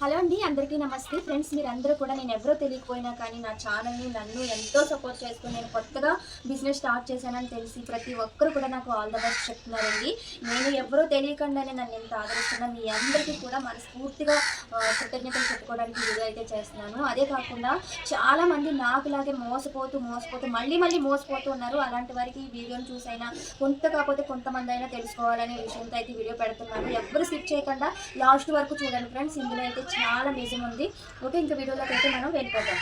Hello అండి అందరికీ నమస్తే. ఫ్రెండ్స్ మీరందరూ కూడా నేను ఎవరో తెలియకపోయినా కానీ నా ఛానల్ని నన్ను ఎంతో సపోర్ట్ చేస్తూ నేను కొత్తగా బిజినెస్ స్టార్ట్ చేశానని తెలిసి ప్రతి ఒక్కరు కూడా నాకు ఆల్ ద బెస్ట్ చెప్తున్నారండి. నేను ఎవరో తెలియకుండానే నన్ను ఎంత ఆదరిస్తున్నా మీ అందరికీ కూడా మనస్ఫూర్తిగా కృతజ్ఞతలు చెప్పుకోవడానికి వీడియో అయితే చేస్తున్నాను. అదే కాకుండా చాలా మంది నాకులాగే మోసపోతూ మోసపోతూ మళ్ళీ మళ్ళీ మోసపోతూ ఉన్నారు. అలాంటి వారికి ఈ వీడియోని చూసైనా కొంత కాకపోతే కొంతమంది అయినా తెలుసుకోవాలనే విషయంతో అయితే వీడియో పెడుతున్నాను. ఎవరు స్కిప్ చేయకుండా లాస్ట్ వరకు చూడండి ఫ్రెండ్స్. ఇందులో అయితే చాలా నిజం ఉంది. ఓకే ఇంకా వీడియోలోకి అయితే మనం వెళ్ళిపోతాం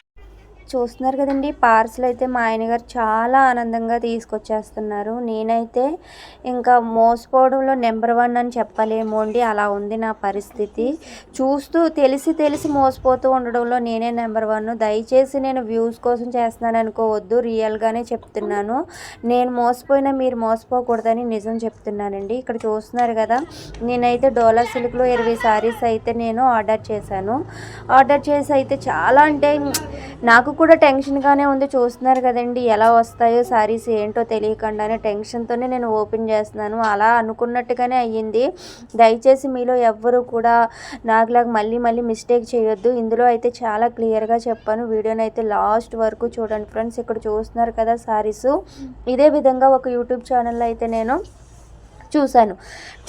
చూస్తున్నారు కదండి. పార్సల్ అయితే మా ఆయన గారు చాలా ఆనందంగా తీసుకొచ్చేస్తున్నారు. నేనైతే ఇంకా మోసపోవడంలో నెంబర్ వన్ అని చెప్పలేమో అండి. అలా ఉంది నా పరిస్థితి. చూస్తూ తెలిసి తెలిసి మోసపోతూ ఉండడంలో నేనే నెంబర్ వన్. దయచేసి నేను వ్యూస్ కోసం చేస్తున్నాను అనుకోవద్దు. రియల్గానే చెప్తున్నాను. నేను మోసపోయినా మీరు మోసపోకూడదని నిజం చెప్తున్నానండి. ఇక్కడ చూస్తున్నారు కదా నేనైతే డోలా సిల్క్లో ఇరవై సారీస్ అయితే నేను ఆర్డర్ చేశాను. ఆర్డర్ చేసి అయితే చాలా అంటే నాకు కూడా టెన్షన్గానే ఉంది. చూస్తున్నారు కదండి ఎలా వస్తాయో సారీస్ ఏంటో తెలియకుండానే టెన్షన్తోనే నేను ఓపెన్ చేస్తున్నాను. అలా అనుకున్నట్టుగానే అయ్యింది. దయచేసి మీలో ఎవ్వరూ కూడా నాకులాగా మళ్ళీ మళ్ళీ మిస్టేక్ చేయొద్దు. ఇందులో అయితే చాలా క్లియర్గా చెప్పాను. వీడియోని అయితే లాస్ట్ వరకు చూడండి. ఫ్రెండ్స్ ఇక్కడ చూస్తున్నారు కదా సారీస్ ఇదే విధంగా ఒక యూట్యూబ్ ఛానల్లో అయితే నేను చూశాను.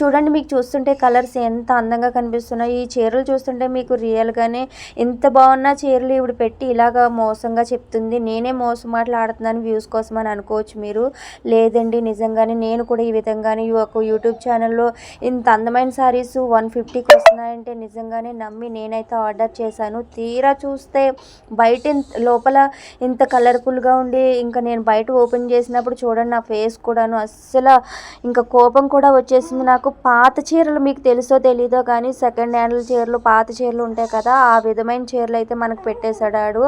చూడండి మీకు చూస్తుంటే కలర్స్ ఎంత అందంగా కనిపిస్తున్నాయి. ఈ చీరలు చూస్తుంటే మీకు రియల్గానే ఎంత బాగున్న చీరలు ఇవి పెట్టి ఇలాగ మోసంగా చెప్తుంది. నేనే మోసం మాట్లాడుతున్నాను వ్యూస్ కోసం అని అనుకోవచ్చు మీరు. లేదండి నిజంగానే నేను కూడా ఈ విధంగానే ఒక యూట్యూబ్ ఛానల్లో ఇంత అందమైన సారీస్ వన్ ఫిఫ్టీకి వస్తున్నాయంటే నిజంగానే నమ్మి నేనైతే ఆర్డర్ చేశాను. తీరా చూస్తే బయట ఇంత- లోపల ఇంత కలర్ఫుల్గా ఉండి ఇంకా నేను బయట ఓపెన్ చేసినప్పుడు చూడండి నా ఫేస్ కూడాను అస్సలు ఇంకా కోపం కూడా కూడా వచ్చేసింది. నాకు పాత చీరలు మీకు తెలుసో తెలీదో కానీ సెకండ్ హ్యాండ్ చీరలు పాత చీరలు ఉంటాయి కదా ఆ విధమైన చీరలు అయితే మనకు పెట్టేశాడు ఆడు.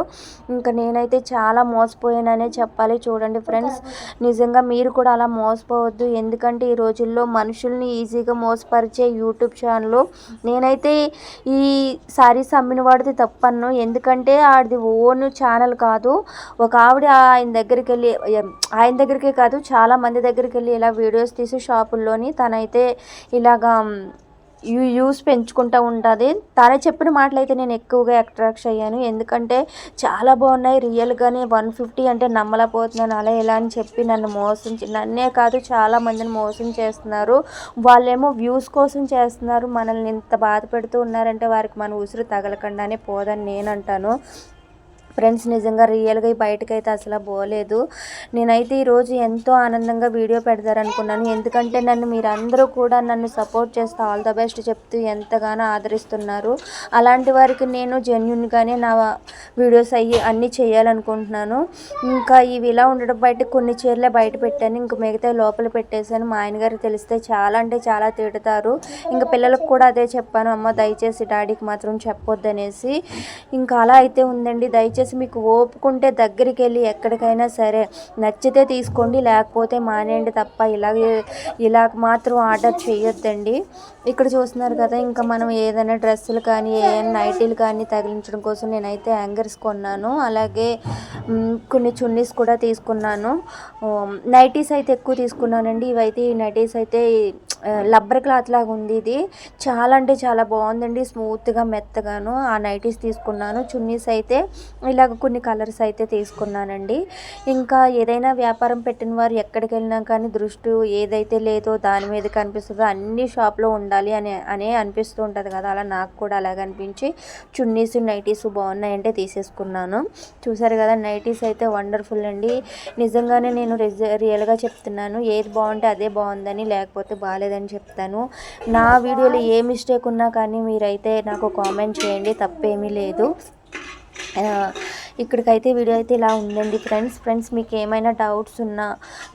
ఇంకా నేనైతే చాలా మోసపోయాననే చెప్పాలి. చూడండి ఫ్రెండ్స్ నిజంగా మీరు కూడా అలా మోసపోవద్దు. ఎందుకంటే ఈ రోజుల్లో మనుషుల్ని ఈజీగా మోసపరిచే యూట్యూబ్ ఛానల్. నేనైతే ఈ సారీస్ అమ్మిన వాడితే తప్పను ఎందుకంటే ఆడిది ఓన్ ఛానల్ కాదు. ఒక ఆవిడ ఆయన దగ్గరికి వెళ్ళి ఆయన దగ్గరికే కాదు చాలా మంది దగ్గరికి వెళ్ళి ఇలా వీడియోస్ తీసి షాపుల్లో టైంలోని తనైతే ఇలాగా యూ యూస్ పెంచుకుంటూ ఉంటుంది. తనే చెప్పిన మాటలు అయితే నేను ఎక్కువగా అట్రాక్ట్ అయ్యాను. ఎందుకంటే చాలా బాగున్నాయి. రియల్గానే వన్ ఫిఫ్టీ అంటే నమ్మలేకపోతున్నాను. అలా ఇలా అని చెప్పి నన్ను మోసం చే- నన్నే కాదు చాలా మందిని మోసం చేస్తున్నారు. వాళ్ళేమో వ్యూస్ కోసం చేస్తున్నారు. మనల్ని ఇంత బాధ పెడుతూ ఉన్నారంటే వారికి మన ఉసురు తగలకుండానే పోదని నేను అంటాను. ఫ్రెండ్స్ నిజంగా రియల్గా ఈ బయటకైతే అసలు పోలేదు. నేనైతే ఈరోజు ఎంతో ఆనందంగా వీడియో పెడతారనుకున్నాను. ఎందుకంటే నన్ను మీరందరూ కూడా నన్ను సపోర్ట్ చేస్తూ ఆల్ ద బెస్ట్ చెప్తూ ఎంతగానో ఆదరిస్తున్నారు. అలాంటి వారికి నేను జెన్యున్గానే నా వీడియోస్ అయ్యి అన్నీ చేయాలనుకుంటున్నాను. ఇంకా ఇవి ఇలా ఉండడం బయట కొన్ని చీరలే బయట పెట్టాను. ఇంక మిగతా లోపల పెట్టేశాను. మా ఆయనగారు తెలిస్తే చాలా అంటే చాలా తిడతారు. ఇంకా పిల్లలకు కూడా అదే చెప్పాను. అమ్మ దయచేసి డాడీకి మాత్రం చెప్పొద్దనేసి. ఇంకా అలా అయితే ఉందండి. దయచేసి మీకు ఓపుకుంటే దగ్గరికి వెళ్ళి ఎక్కడికైనా సరే నచ్చితే తీసుకోండి లేకపోతే మానేయండి తప్ప ఇలాగే ఇలా మాత్రం ఆర్డర్ చేయొద్దండి. ఇక్కడ చూస్తున్నారు కదా ఇంకా మనం ఏదైనా డ్రెస్సులు కానీ ఏదైనా నైటీలు కానీ తగిలించడం కోసం నేనైతే యాంగర్స్ కొన్నాను. అలాగే కొన్ని చున్నీస్ కూడా తీసుకున్నాను. నైటీస్ అయితే ఎక్కువ తీసుకున్నానండి. ఇవైతే ఈ నైటీస్ అయితే లబ్బర్ క్లాత్ లాగా ఉంది ఇది. చాలా అంటే చాలా బాగుందండి స్మూత్గా మెత్తగాను ఆ నైటీస్ తీసుకున్నాను. చున్నీస్ అయితే ఇలాగ కొన్ని కలర్స్ అయితే తీసుకున్నానండి. ఇంకా ఏదైనా వ్యాపారం పెట్టిన వారు ఎక్కడికి వెళ్ళినా కానీ దృష్టి ఏదైతే లేదో దాని మీద కనిపిస్తుందో అన్ని షాప్లో ఉండాలి అని అనే అనిపిస్తూ ఉంటుంది కదా. అలా నాకు కూడా అలాగ అనిపించి చున్నీస్ నైటీస్ బాగున్నాయంటే తీసేసుకున్నాను. చూసారు కదా నైటీస్ అయితే వండర్ఫుల్ అండి. నిజంగానే నేను రిజ రియల్గా చెప్తున్నాను. ఏది బాగుంటే అదే బాగుందని లేకపోతే బాగాలేదని చెప్తాను. నా వీడియోలో ఏ మిస్టేక్ ఉన్నా కానీ మీరైతే నాకు కామెంట్ చేయండి. తప్పేమీ లేదు. ఇక్కడికైతే వీడియో అయితే ఇలా ఉందండి. ఫ్రెండ్స్ ఫ్రెండ్స్ మీకు ఏమైనా డౌట్స్ ఉన్నా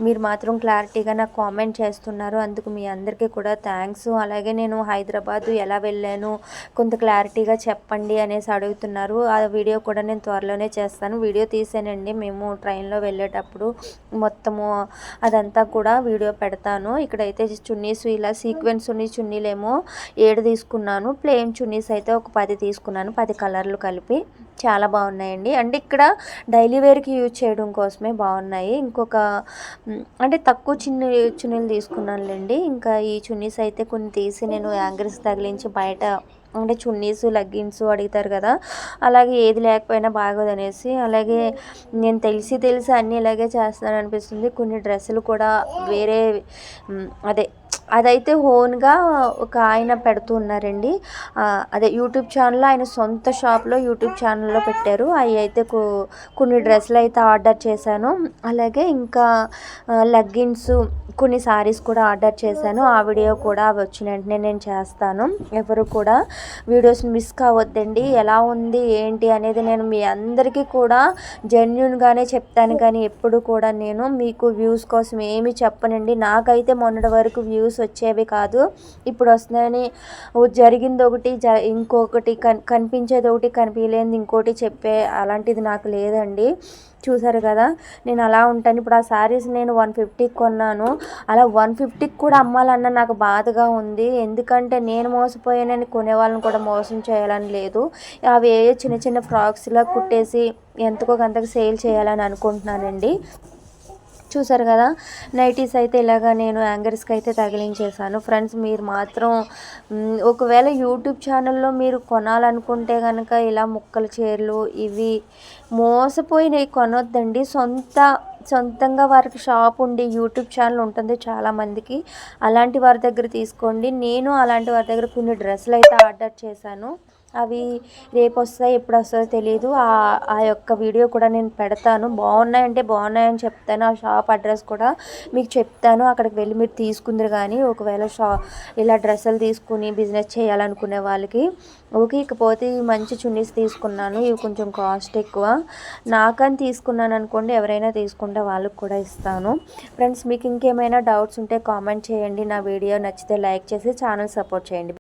మీరు మాత్రం క్లారిటీగా నాకు కామెంట్ చేస్తున్నారు. అందుకు మీ అందరికీ కూడా థ్యాంక్స్ అలాగే నేను హైదరాబాదు ఎలా వెళ్ళాను కొంత క్లారిటీగా చెప్పండి అనేసి అడుగుతున్నారు. ఆ వీడియో కూడా నేను త్వరలోనే చేస్తాను. వీడియో తీసానండి. మేము ట్రైన్లో వెళ్ళేటప్పుడు మొత్తము అదంతా కూడా వీడియో పెడతాను. ఇక్కడైతే చున్నీస్ ఇలా సీక్వెన్స్ ఉన్న చున్నీలేమో ఏడు తీసుకున్నాను. ప్లెయిన్ చున్నీస్ అయితే ఒక పది తీసుకున్నాను. పది కలర్లు కలిపి. చాలా బాగున్నాయండి. అంటే ఇక్కడ డైలీ వేర్కి యూజ్ చేయడం కోసమే బాగున్నాయి. ఇంకొక అంటే తక్కువ చిన్న చున్నీలు తీసుకున్నానులేండి. ఇంకా ఈ చున్నీస్ అయితే కొన్ని తీసి నేను యాంగర్స్ తగిలించి బయట అంటే చున్నీస్ లెగ్గిన్స్ అడుగుతారు కదా అలాగే ఏది లేకపోయినా బాగోదనేసి అలాగే నేను తెలిసి తెలిసి అన్నీ ఇలాగే చేస్తాను అనిపిస్తుంది కొన్ని డ్రెస్సులు కూడా వేరే అదే అదైతే ఓన్గా ఒక ఆయన పెడుతూ ఉన్నారండి. అదే యూట్యూబ్ ఛానల్ ఆయన సొంత షాప్లో యూట్యూబ్ ఛానల్లో పెట్టారు. అవి అయితే కొన్ని డ్రెస్సులు అయితే ఆర్డర్ చేశాను. అలాగే ఇంకా లెగ్గిన్స్ కొన్ని సారీస్ కూడా ఆర్డర్ చేశాను. ఆ వీడియో కూడా అవి వచ్చిన వెంటనే నేను చేస్తాను. ఎవరు కూడా వీడియోస్ని మిస్ కావద్దండి. ఎలా ఉంది ఏంటి అనేది నేను మీ అందరికీ కూడా జెన్యున్గానే చెప్తాను. కానీ ఎప్పుడు కూడా నేను మీకు వ్యూస్ కోసం ఏమి చెప్పనండి. నాకైతే మొన్నటి వరకు వ్యూ వ్యూస్ వచ్చేవి కాదు. ఇప్పుడు వస్తున్నాయని జరిగింది ఒకటి జ ఇంకొకటి కన్ కనిపించేది ఒకటి కనిపించలేనిది ఇంకోటి చెప్పే అలాంటిది నాకు లేదండి. చూసారు కదా నేను అలా ఉంటాను. ఇప్పుడు ఆ శారీస్ నేను వన్ ఫిఫ్టీకి కొన్నాను. అలా వన్ ఫిఫ్టీకి కూడా అమ్మాలన్న నాకు బాధగా ఉంది. ఎందుకంటే నేను మోసపోయానని కొనే వాళ్ళని కూడా మోసం చేయాలని లేదు. అవి ఏ చిన్న చిన్న ఫ్రాక్స్లా కుట్టేసి ఎంతకో కొంతకు సేల్ చేయాలని అనుకుంటున్నానండి. చూసారు కదా నైటీస్ అయితే ఇలాగా నేను యాంగర్స్కి అయితే తగిలించేసాను ఫ్రెండ్స్ మీరు మాత్రం ఒకవేళ యూట్యూబ్ ఛానల్లో మీరు కొనాలనుకుంటే కనుక ఇలా ముక్కల చీరలు ఇవి మోసపోయినవి కొనొద్దండి. సొంత సొంతంగా వారికి షాప్ ఉండి యూట్యూబ్ ఛానల్ ఉంటుంది చాలామందికి అలాంటి వారి దగ్గర తీసుకోండి. నేను అలాంటి వారి దగ్గర కొన్ని డ్రెస్సులు అయితే ఆర్డర్ చేశాను. అవి రేపు వస్తాయి ఎప్పుడు వస్తుందో తెలియదు ఆ ఆ యొక్క వీడియో కూడా నేను పెడతాను. బాగున్నాయంటే బాగున్నాయని చెప్తాను. ఆ షాప్ అడ్రస్ కూడా మీకు చెప్తాను. అక్కడికి వెళ్ళి మీరు తీసుకుందరు కానీ ఒకవేళ షా ఇలా డ్రెస్సులు తీసుకుని బిజినెస్ చేయాలనుకునే వాళ్ళకి ఓకే ఇకపోతే ఈ మంచి చున్నీస్ తీసుకున్నాను. ఇవి కొంచెం కాస్ట్ ఎక్కువ. నాకని తీసుకున్నాను అనుకోండి ఎవరైనా తీసుకుంటే వాళ్ళకి కూడా ఇస్తాను. ఫ్రెండ్స్ మీకు ఇంకేమైనా డౌట్స్ ఉంటే కామెంట్ చేయండి. నా వీడియో నచ్చితే లైక్ చేసి ఛానల్ సపోర్ట్ చేయండి.